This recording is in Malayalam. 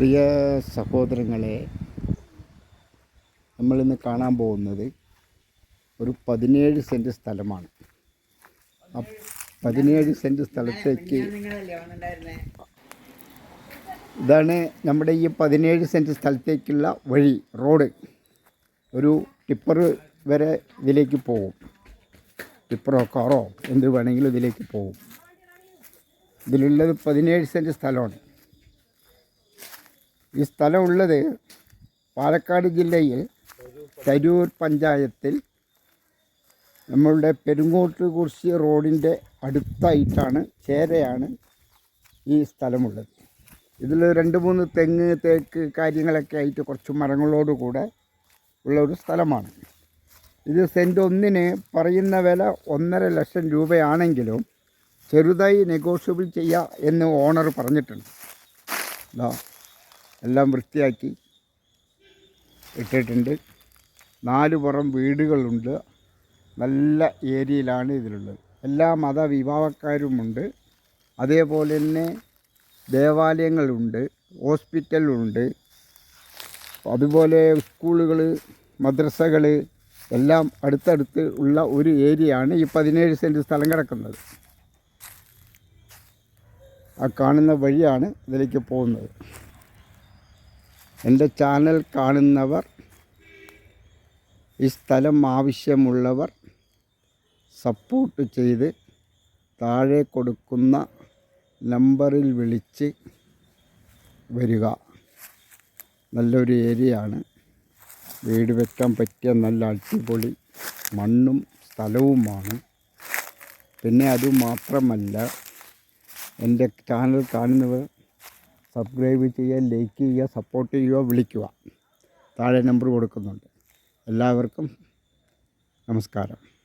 പ്രിയ സഹോദരങ്ങളെ നമ്മളിന്ന് കാണാൻ പോകുന്നത് ഒരു പതിനേഴ് സെന്റ് സ്ഥലമാണ്. പതിനേഴ് സെന്റ് സ്ഥലത്തേക്ക് ഇതാണ് നമ്മുടെ ഈ പതിനേഴ് സെന്റ് സ്ഥലത്തേക്കുള്ള വഴി റോഡ്. ഒരു ടിപ്പർ വരെ ഇതിലേക്ക് പോകും. ടിപ്പറോ കാറോ എന്ത് വേണമെങ്കിലും ഇതിലേക്ക് പോകും. ഇതിലുള്ളത് പതിനേഴ് സെന്റ് സ്ഥലമാണ്. ഈ സ്ഥലമുള്ളത് പാലക്കാട് ജില്ലയിൽ തരൂർ പഞ്ചായത്തിൽ നമ്മളുടെ പെരുങ്ങോട്ട് കുറിശി റോഡിന്റെ അടുത്തായിട്ടാണ് ചേരയാണ് ഈ സ്ഥലമുള്ളത്. ഇതിൽ രണ്ട് മൂന്ന് തെങ്ങ് തേക്ക് കാര്യങ്ങളൊക്കെ ആയിട്ട് കുറച്ച് മരങ്ങളോട് കൂടെ ഉള്ള ഒരു സ്ഥലമാണ്. ഇത് സെന്റ് ഒന്നിന് പറയുന്ന വില ഒന്നര ലക്ഷം രൂപയാണെങ്കിലും ചെറുതായി നെഗോഷ്യബിൾ ചെയ്യുക എന്ന് ഓണർ പറഞ്ഞിട്ടുണ്ട്. എല്ലാം വൃത്തിയാക്കി ഇട്ടിട്ടുണ്ട്. നാല് പുറം വീടുകളുണ്ട്. നല്ല ഏരിയയിലാണ് ഇതിലുള്ളത്. എല്ലാ മതവിഭാഗക്കാരുമുണ്ട് അതേപോലെ തന്നെ ദേവാലയങ്ങളുണ്ട് ഹോസ്പിറ്റലുണ്ട്. അതുപോലെ സ്കൂളുകൾ മദ്രസകൾ എല്ലാം അടുത്തടുത്ത് ഉള്ള ഒരു ഏരിയയാണ് ഈ പതിനേഴ് സെന്റ് സ്ഥലം കിടക്കുന്നത്. ആ കാണുന്ന വഴിയാണ് ഇതിലേക്ക് പോകുന്നത്. എന്റെ ചാനൽ കാണുന്നവർ ഈ സ്ഥലം ആവശ്യമുള്ളവർ സപ്പോർട്ട് ചെയ്ത് താഴെ കൊടുക്കുന്ന നമ്പറിൽ വിളിച്ച് വരിക. നല്ലൊരു ഏരിയയാണ് വീട് വെക്കാൻ പറ്റിയ നല്ല അടിപൊളി മണ്ണും സ്ഥലവുമാണ്. പിന്നെ അതുമാത്രമല്ല എന്റെ ചാനൽ കാണുന്നവർ സബ്സ്ക്രൈബ് ചെയ്യുക ലൈക്ക് ചെയ്യുക സപ്പോർട്ട് ചെയ്യുക വിളിക്കുക. താഴെ നമ്പർ കൊടുക്കുന്നുണ്ട്. എല്ലാവർക്കും നമസ്കാരം.